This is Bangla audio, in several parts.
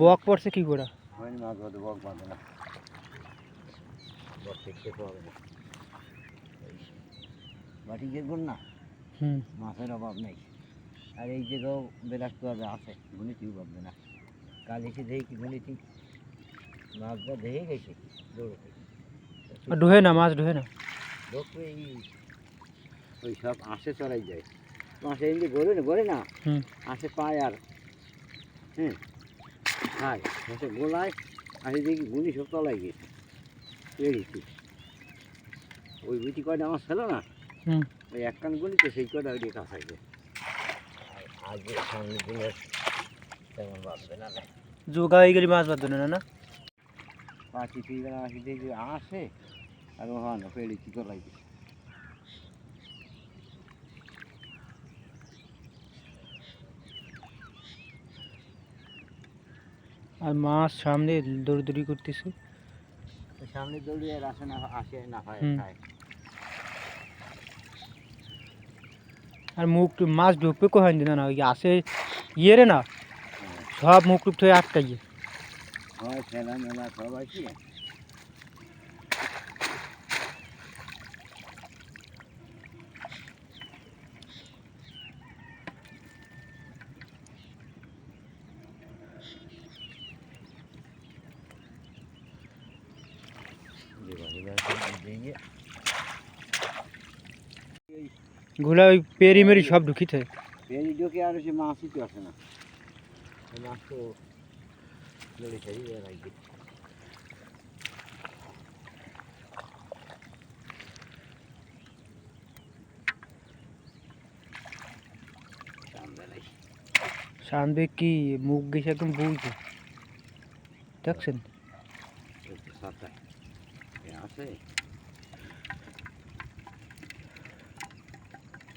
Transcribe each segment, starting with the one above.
বক পড়ছে কি করে? হয়নি মাছ ধরতে বক বাঁধে না। বক দেখতে পাবে না। বাটি দেখবেন না মাছের অভাব নেই। আর এই জায়গাও বিলাসভাবে আছে গুণিতিও পাববে না। কাল এসে দেখি কি গুণিতি মাছটা দেখে গেছে দৌড়তে ঢোহে না মাছ ঢোহে না? এই ওই সব আঁশে চড়াই যায়। মাছে এমনি গড়ে না গড়ে না। হুম। আঁশে পায় আর হ্যাঁ খায় মাছে গোলায় আসে দেখি গুণি সব তলায় গেছে এড়িয়েছি ওই বুটি কয়টা আমার ছিল না? ওই এক কান গুলি তো সেই কটা ওইটা কাছাইছে আজকে সামনের দিনের তেমন বাঁচবে না না হয়ে গেলে মাছ বাঁধবে না না? পাখি ফিরে আসি দেখি আসে আর ও হ্যাঁ পেড়েছি তলাই গেছে আর মাছ সামনে দৌড়দৌড়ি করতেছে। সামনে দৌড়িয়ে আসে না আসে না হয় আর মুখ মাছ ঢুকবে কোথায় দিন না ওই আসে ইয়ে রে না। সব মুখ টুপ থেকে আটকাইয়ে। হয় ঘোলা ওই পেরি মেরি সব ঢুকিতে পেরি ঢোকে আর সে মাছই তো আসে না। মাছ তো লড়ে খাই সামনে কি মুখ গেছে একদম বুঝছে দেখছেন? আছে?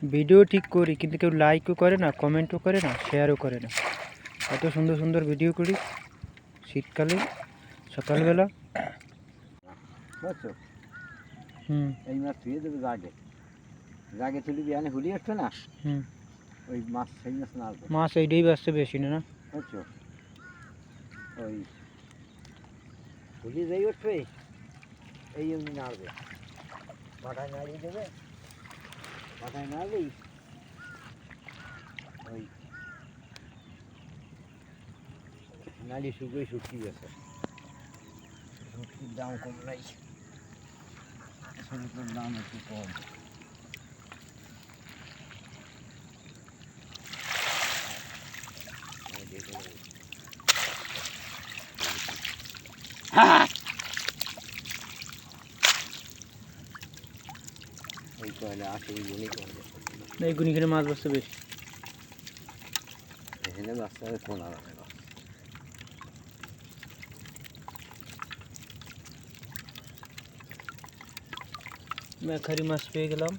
ভিডিও ঠিক করি কিন্তু কেউ লাইকও করে না কমেন্টও করে না শেয়ারও করে না। এত সুন্দর সুন্দর ভিডিও করি শীতকালে সকালবেলা। হুম। এই মাছ ধুয়ে দেবে গাগে। গাগে তুলি দিয়ে আনে হুলি আসছে না? হুম। ওই মাছ সেই মাছ না মাছ এইটাই বাঁচতে বেশি না না? বুঝছ? ওই হুলি যাই উঠবে এই এমনি নাড়বে। নাড়িয়ে দেবে। Vai Tá na ali? Aí. Na lixuga isso aqui, essa. Vamos dar um como aí. Essa não tem nada aqui como. Ha ha! ওই কয়লা আছে ওই জন্যই কয়লা। এই গুনিখানে মাছ বসছে বেশি। এখানে বাচ্চা আলাদা মেখারি মাছ পেয়ে গেলাম।